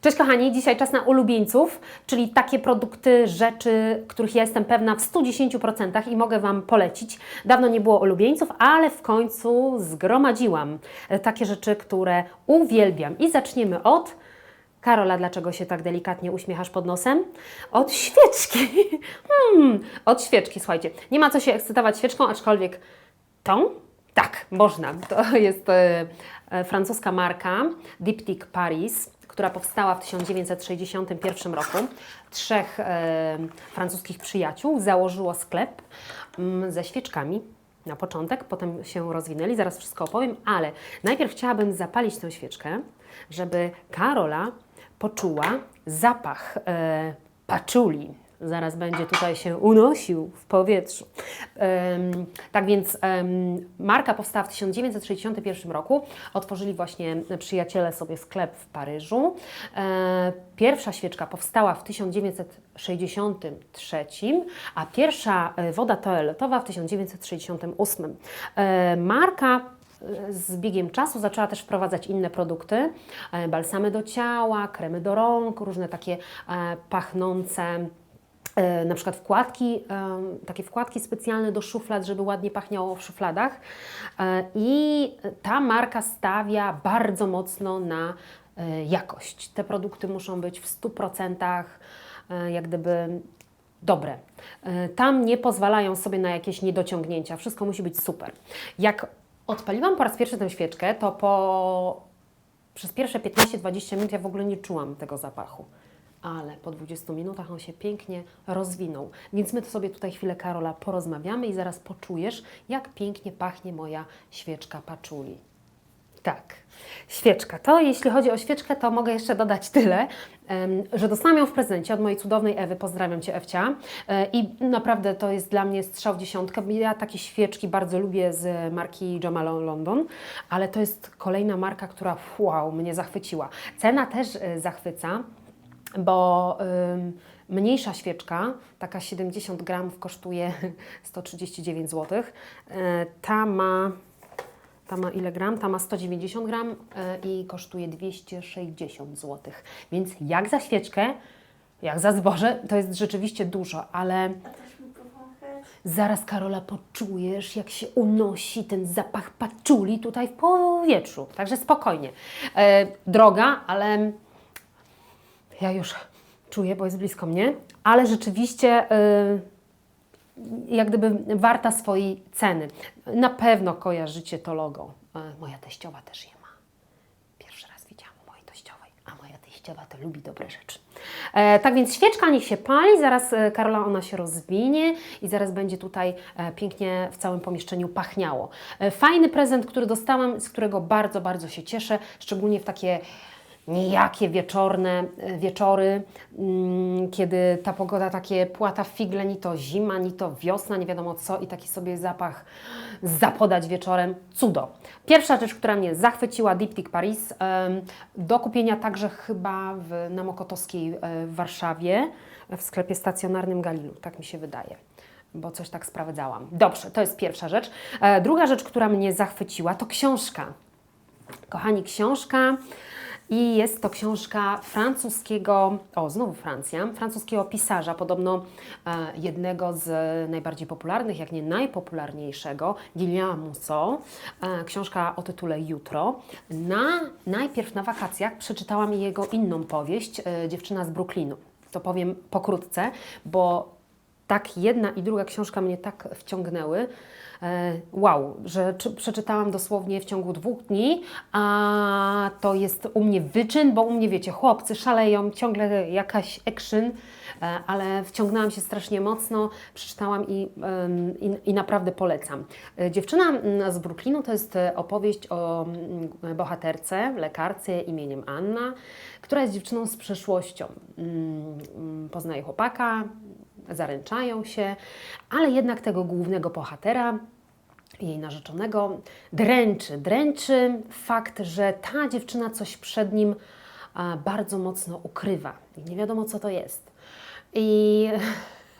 Cześć kochani, dzisiaj czas na ulubieńców, czyli takie produkty, rzeczy, których ja jestem pewna w 110% i mogę Wam polecić. Dawno nie było ulubieńców, ale w końcu zgromadziłam takie rzeczy, które uwielbiam. I zaczniemy od... Karola, dlaczego się tak delikatnie uśmiechasz pod nosem? Od świeczki. Hmm, od świeczki, słuchajcie. Nie ma co się ekscytować świeczką, aczkolwiek tą? Tak, można. To jest e, e, francuska marka Diptyque Paris, która powstała w 1961 roku. Trzech e, francuskich przyjaciół założyło sklep mm, ze świeczkami. Na początek, potem się rozwinęli, zaraz wszystko opowiem, ale najpierw chciałabym zapalić tę świeczkę, żeby Karola poczuła zapach e, paczuli. Zaraz będzie tutaj się unosił w powietrzu. Tak więc marka powstała w 1961 roku. Otworzyli właśnie przyjaciele sobie sklep w Paryżu. E, pierwsza świeczka powstała w 1963, a pierwsza e, woda toaletowa w 1968. E, marka z biegiem czasu zaczęła też wprowadzać inne produkty, balsamy do ciała, kremy do rąk, różne takie pachnące na przykład wkładki, e, takie wkładki specjalne do szuflad, żeby ładnie pachniało w szufladach. E, I ta marka stawia bardzo mocno na e, jakość. Te produkty muszą być w 100% e, jak gdyby dobre. E, Tam nie pozwalają sobie na jakieś niedociągnięcia. Wszystko musi być super. Jak odpaliłam po raz pierwszy tę świeczkę, to po przez pierwsze 15-20 minut ja w ogóle nie czułam tego zapachu. Ale po 20 minutach on się pięknie rozwinął. Więc my to sobie tutaj chwilę, Karola, porozmawiamy i zaraz poczujesz, jak pięknie pachnie moja świeczka paczuli. Tak, świeczka. To jeśli chodzi o świeczkę, to mogę jeszcze dodać tyle, że dostałam ją w prezencie od mojej cudownej Ewy. Pozdrawiam Cię, Ewcia. E, I naprawdę to jest dla mnie strzał w dziesiątkę. Ja takie świeczki bardzo lubię z marki Jo Malone London, ale to jest kolejna marka, która wow, mnie zachwyciła. Cena też e, zachwyca, bo mniejsza świeczka, taka 70 gramów kosztuje 139 zł. E, Ta ma ta ma ile gram? Ta ma 190 gram e, i kosztuje 260 zł. Więc jak za świeczkę, jak za zboże, to jest rzeczywiście dużo, ale zaraz Karola poczujesz, jak się unosi ten zapach paczuli tutaj w powietrzu. Także spokojnie. E, droga, ale ja już czuję, bo jest blisko mnie, ale rzeczywiście y, jak gdyby warta swojej ceny. Na pewno kojarzycie to logo. E, Moja teściowa też je ma. Pierwszy raz widziałam mojej teściowej, a moja teściowa to lubi dobre rzeczy. E, tak więc świeczka niech się pali, zaraz e, Karola ona się rozwinie i zaraz będzie tutaj e, pięknie w całym pomieszczeniu pachniało. E, fajny prezent, który dostałam, z którego bardzo, bardzo się cieszę, szczególnie w takie nijakie wieczorne e, wieczory, mm, kiedy ta pogoda takie płata w figle, ni to zima, ni to wiosna, nie wiadomo co i taki sobie zapach zapodać wieczorem. Cudo. Pierwsza rzecz, która mnie zachwyciła, Diptyque Paris, do kupienia także chyba w, na Mokotowskiej e, w Warszawie, w sklepie stacjonarnym Galilu, tak mi się wydaje bo coś tak sprawdzałam. Dobrze, to jest pierwsza rzecz. E, Druga rzecz, która mnie zachwyciła, to książka. Kochani, książka i jest to książka francuskiego, o znowu Francja, francuskiego pisarza, podobno e, jednego z najbardziej popularnych, jak nie najpopularniejszego, Guillaume Musso. E, książka o tytule Jutro. Na, najpierw na wakacjach przeczytałam jego inną powieść, e, Dziewczyna z Brooklynu. To powiem pokrótce, bo tak jedna i druga książka mnie tak wciągnęły. E, Wow, że czy- przeczytałam dosłownie w ciągu dwóch dni, a to jest u mnie wyczyn, bo u mnie wiecie, chłopcy szaleją, ciągle jakaś action, e, ale wciągnęłam się strasznie mocno, przeczytałam i, i, i naprawdę polecam. E, Dziewczyna z Brooklynu to jest opowieść o bohaterce, lekarce imieniem Anna, która jest dziewczyną z przeszłością. Mm, mm, Poznaje chłopaka, zaręczają się, ale jednak tego głównego bohatera, jej narzeczonego, dręczy. Dręczy fakt, że ta dziewczyna coś przed nim bardzo mocno ukrywa. I nie wiadomo, co to jest. I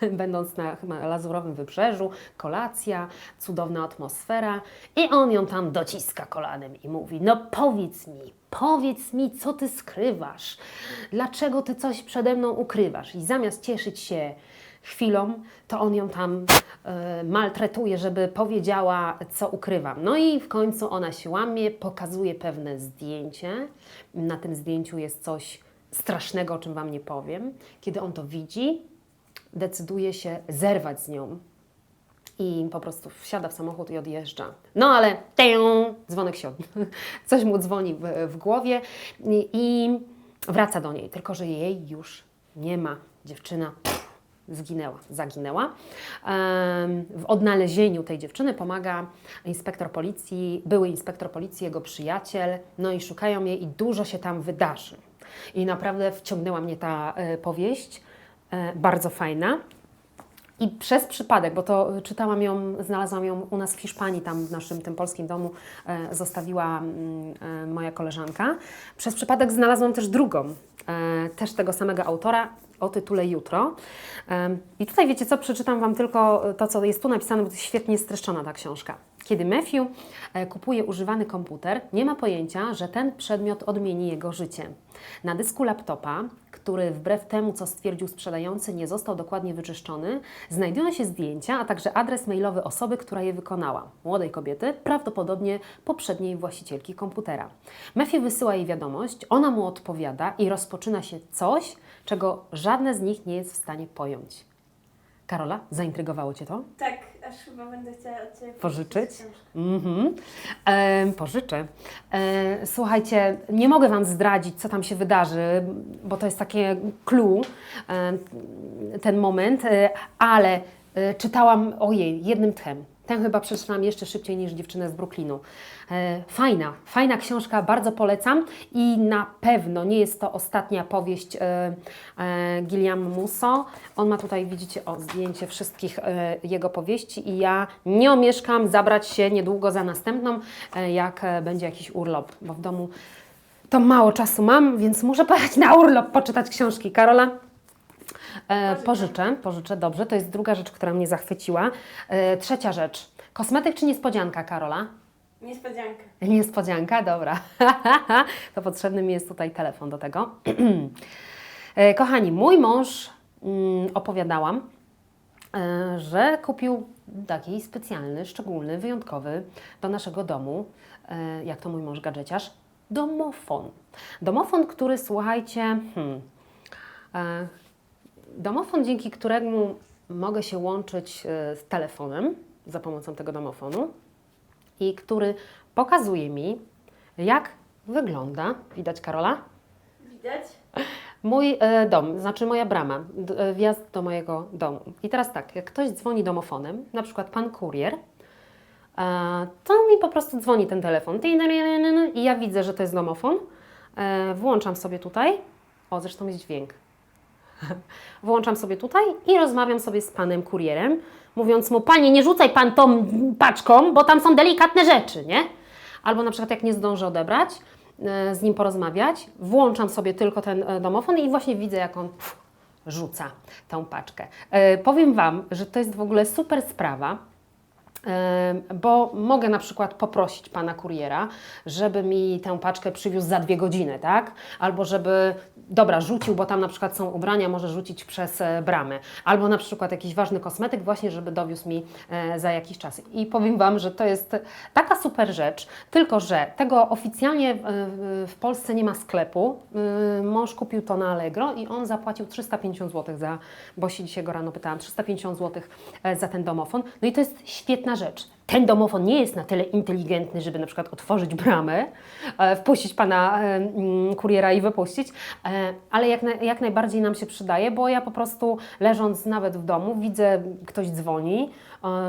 będąc na chyba lazurowym wybrzeżu, kolacja, cudowna atmosfera i on ją tam dociska kolanem i mówi, no powiedz mi, powiedz mi, co ty skrywasz, dlaczego ty coś przede mną ukrywasz i zamiast cieszyć się chwilą, to on ją tam e, maltretuje, żeby powiedziała, co ukrywam. No i w końcu ona się łamie, pokazuje pewne zdjęcie. Na tym zdjęciu jest coś strasznego, o czym Wam nie powiem. Kiedy on to widzi, decyduje się zerwać z nią i po prostu wsiada w samochód i odjeżdża. No ale tę, dzwonek się od... coś mu dzwoni w, w głowie i, wraca do niej, tylko że jej już nie ma. Dziewczyna zginęła, zaginęła. W odnalezieniu tej dziewczyny pomaga inspektor policji, były inspektor policji, jego przyjaciel, no i szukają jej i dużo się tam wydarzy. I naprawdę wciągnęła mnie ta e, powieść, e, bardzo fajna. I przez przypadek, bo to czytałam ją, znalazłam ją u nas w Hiszpanii, tam w naszym tym polskim domu e, zostawiła mm, e, moja koleżanka. Przez przypadek znalazłam też drugą, e, też tego samego autora o tytule Jutro. E, I tutaj wiecie co, przeczytam Wam tylko to, co jest tu napisane, bo to jest świetnie streszczona ta książka. Kiedy Matthew e, kupuje używany komputer, nie ma pojęcia, że ten przedmiot odmieni jego życie. Na dysku laptopa, który wbrew temu, co stwierdził sprzedający, nie został dokładnie wyczyszczony, znajdują się zdjęcia, a także adres mailowy osoby, która je wykonała. Młodej kobiety, prawdopodobnie poprzedniej właścicielki komputera. Matthew wysyła jej wiadomość, ona mu odpowiada i rozpoczyna się coś, czego żadne z nich nie jest w stanie pojąć. Karola, zaintrygowało Cię to? Tak, aż chyba będę chciała od Ciebie Pożyczyć? Mhm. E, pożyczę. E, słuchajcie, nie mogę Wam zdradzić, co tam się wydarzy, bo to jest takie clue, e, ten moment, e, ale e, czytałam, ojej, jednym tchem. Ten chyba przeczytałam jeszcze szybciej niż dziewczynę z Brooklynu. E, fajna, fajna książka, bardzo polecam i na pewno nie jest to ostatnia powieść e, e, Gilliam Musso. On ma tutaj, widzicie, o zdjęcie wszystkich jego powieści i ja nie omieszkam zabrać się niedługo za następną, jak będzie jakiś urlop, bo w domu to mało czasu mam, więc muszę pojechać na urlop, poczytać książki. Karola? E, pożyczę, pożyczę, dobrze. To jest druga rzecz, która mnie zachwyciła. E, trzecia rzecz. Kosmetyk czy niespodzianka, Karola? Niespodzianka. Niespodzianka, dobra. to potrzebny mi jest tutaj telefon do tego. E, Kochani, mój mąż, mm, opowiadałam, e, że kupił taki specjalny, szczególny, wyjątkowy do naszego domu, e, jak to mój mąż gadżeciarz, domofon. Domofon, który słuchajcie, hmm, e, domofon, dzięki któremu mogę się łączyć e, z telefonem za pomocą tego domofonu i który pokazuje mi, jak wygląda, widać Karola, Widać? mój e, dom, znaczy moja brama, e, wjazd do mojego domu. I teraz tak, jak ktoś dzwoni domofonem, na przykład pan kurier, to mi po prostu dzwoni ten telefon. I ja widzę, że to jest domofon, włączam sobie tutaj, o zresztą jest dźwięk, włączam sobie tutaj i rozmawiam sobie z panem kurierem, mówiąc mu, panie, nie rzucaj pan tą paczką, bo tam są delikatne rzeczy, nie? Albo na przykład jak nie zdążę odebrać, e, z nim porozmawiać, włączam sobie tylko ten e, domofon i właśnie widzę, jak on rzuca tą paczkę. E, Powiem Wam, że to jest w ogóle super sprawa, bo mogę na przykład poprosić pana kuriera, żeby mi tę paczkę przywiózł za dwie godziny, tak? Albo żeby, dobra, rzucił, bo tam na przykład są ubrania, może rzucić przez e, bramę. Albo na przykład jakiś ważny kosmetyk właśnie, żeby dowiózł mi e, za jakiś czas. I powiem Wam, że to jest taka super rzecz, tylko że tego oficjalnie e, w- Polsce nie ma sklepu. Mąż kupił to na Allegro i on zapłacił 350 zł za, bo się dzisiaj go rano pytałam, 350 zł za ten domofon. No i to jest świetna rzecz. Ten domofon nie jest na tyle inteligentny, żeby na przykład otworzyć bramę, e, wpuścić pana e, mm, kuriera i wypuścić, e, ale jak, na, jak najbardziej nam się przydaje, bo ja po prostu leżąc nawet w domu widzę, ktoś dzwoni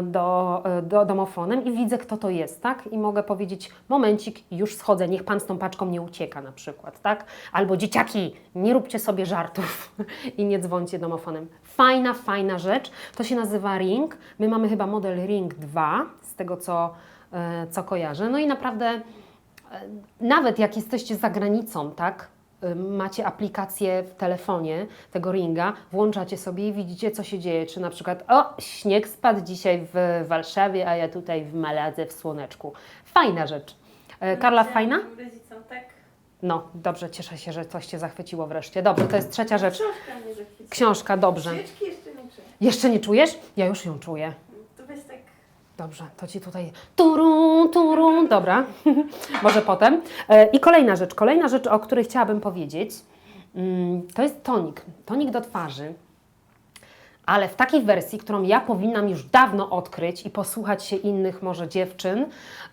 do, do domofonem i widzę, kto to jest, tak? I mogę powiedzieć, momencik, już schodzę, niech pan z tą paczką nie ucieka na przykład, tak? Albo dzieciaki, nie róbcie sobie żartów i nie dzwońcie domofonem. Fajna, fajna rzecz. To się nazywa Ring. My mamy chyba model Ring 2, z tego co, e, co kojarzę. No i naprawdę, e, nawet jak jesteście za granicą, tak? y, macie aplikację w telefonie tego ringa, włączacie sobie i widzicie, co się dzieje. Czy na przykład, o, śnieg spadł dzisiaj w Warszawie, a ja tutaj w Maladze w słoneczku. Fajna rzecz. E, Karla, fajna? Rodzicom, tak. No, dobrze, cieszę się, że coś Cię zachwyciło wreszcie. Dobrze, to jest trzecia rzecz. Książka mnie zachwyciła. Książka, dobrze. Świeczki jeszcze nie czuję. Jeszcze nie czujesz? Ja już ją czuję. Dobrze, to Ci tutaj turun, turun, dobra, może potem. E, I kolejna rzecz, kolejna rzecz, o której chciałabym powiedzieć, mm, to jest tonik, tonik do twarzy, ale w takiej wersji, którą ja powinnam już dawno odkryć i posłuchać się innych może dziewczyn,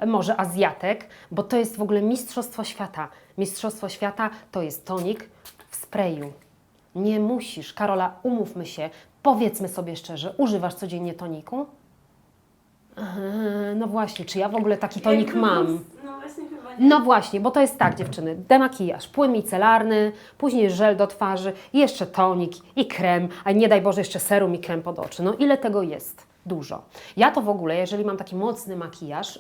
może Azjatek, bo to jest w ogóle mistrzostwo świata. Mistrzostwo świata to jest tonik w sprayu. Nie musisz, Karola, umówmy się, powiedzmy sobie szczerze, używasz codziennie toniku? Eee, No właśnie, czy ja w ogóle taki tonik mam? No właśnie chyba nie. No właśnie, bo to jest tak, dziewczyny. Demakijaż, płyn micelarny, później żel do twarzy, jeszcze tonik i krem, a nie daj Boże jeszcze serum i krem pod oczy. No ile tego jest? Dużo. Ja to w ogóle, jeżeli mam taki mocny makijaż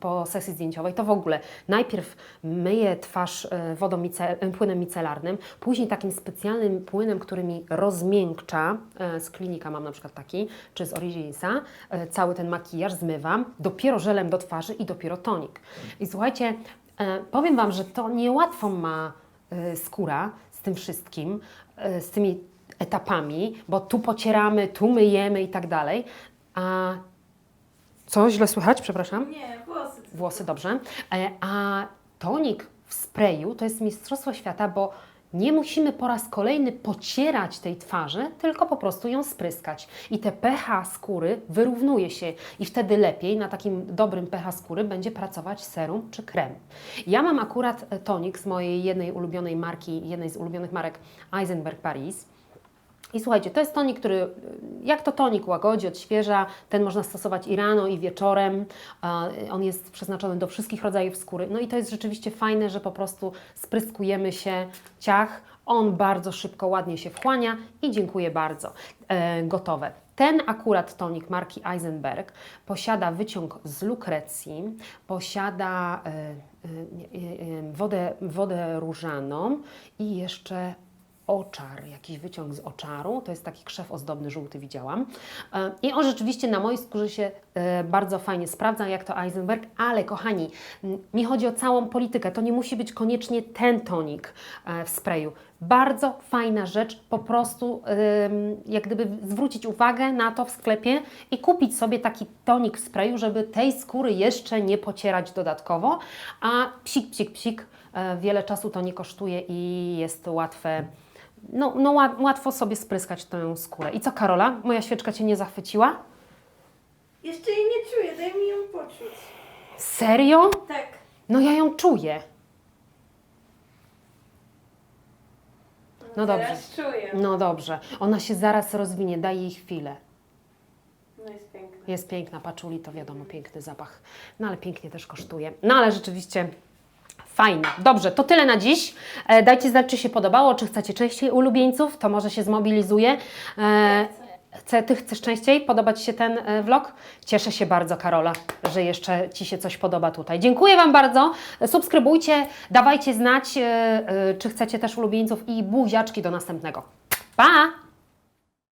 po sesji zdjęciowej, to w ogóle najpierw myję twarz y, wodą y, płynem micelarnym, później takim specjalnym płynem, który mi rozmiękcza, y, z klinika mam na przykład taki, czy z Originsa, y, cały ten makijaż zmywam, dopiero żelem do twarzy i dopiero tonik. I słuchajcie, e, powiem Wam, że to niełatwo ma e, skóra z tym wszystkim, e, z tymi etapami, bo tu pocieramy, tu myjemy i tak dalej. A co źle słychać? Przepraszam. Nie, włosy. Włosy dobrze. E, A tonik w sprayu to jest mistrzostwo świata, bo nie musimy po raz kolejny pocierać tej twarzy, tylko po prostu ją spryskać. I te pH skóry wyrównuje się i wtedy lepiej na takim dobrym pH skóry będzie pracować serum czy krem. Ja mam akurat tonik z mojej jednej ulubionej marki, jednej z ulubionych marek Eisenberg Paris. I słuchajcie, to jest tonik, który jak to tonik łagodzi, odświeża. Ten można stosować i rano, i wieczorem. On jest przeznaczony do wszystkich rodzajów skóry. No i to jest rzeczywiście fajne, że po prostu spryskujemy się ciach. On bardzo szybko, ładnie się wchłania i dziękuję bardzo. E, gotowe. Ten akurat tonik marki Eisenberg posiada wyciąg z lukrecji, posiada e, e, e, wodę, wodę różaną i jeszcze oczar, jakiś wyciąg z oczaru. To jest taki krzew ozdobny, żółty widziałam. E, I on rzeczywiście na mojej skórze się e, bardzo fajnie sprawdza, jak to Eisenberg, ale kochani, mi chodzi o całą politykę. To nie musi być koniecznie ten tonik e, w sprayu. Bardzo fajna rzecz, po prostu jak gdyby zwrócić uwagę na to w sklepie i kupić sobie taki tonik w sprayu, żeby tej skóry jeszcze nie pocierać dodatkowo, a psik, psik, psik, wiele czasu to nie kosztuje i jest łatwe, no, no łat, łatwo sobie spryskać tę skórę. I co Karola, moja świeczka Cię nie zachwyciła? Jeszcze jej nie czuję, daj mi ją poczuć. Serio? Tak. No ja ją czuję. No Teraz czuję. No dobrze, ona się zaraz rozwinie, daj jej chwilę. No jest piękna. Jest piękna, paczuli to wiadomo, piękny zapach. No ale pięknie też kosztuje. No ale rzeczywiście fajna. Dobrze, to tyle na dziś. E, dajcie znać, czy się podobało, czy chcecie częściej ulubieńców, to może się zmobilizuje. E, chce, ty chcesz częściej podobać się ten e, vlog? Cieszę się bardzo, Karola, że jeszcze Ci się coś podoba tutaj. Dziękuję Wam bardzo. Subskrybujcie, dawajcie znać, czy chcecie też ulubieńców i buziaczki do następnego. Pa!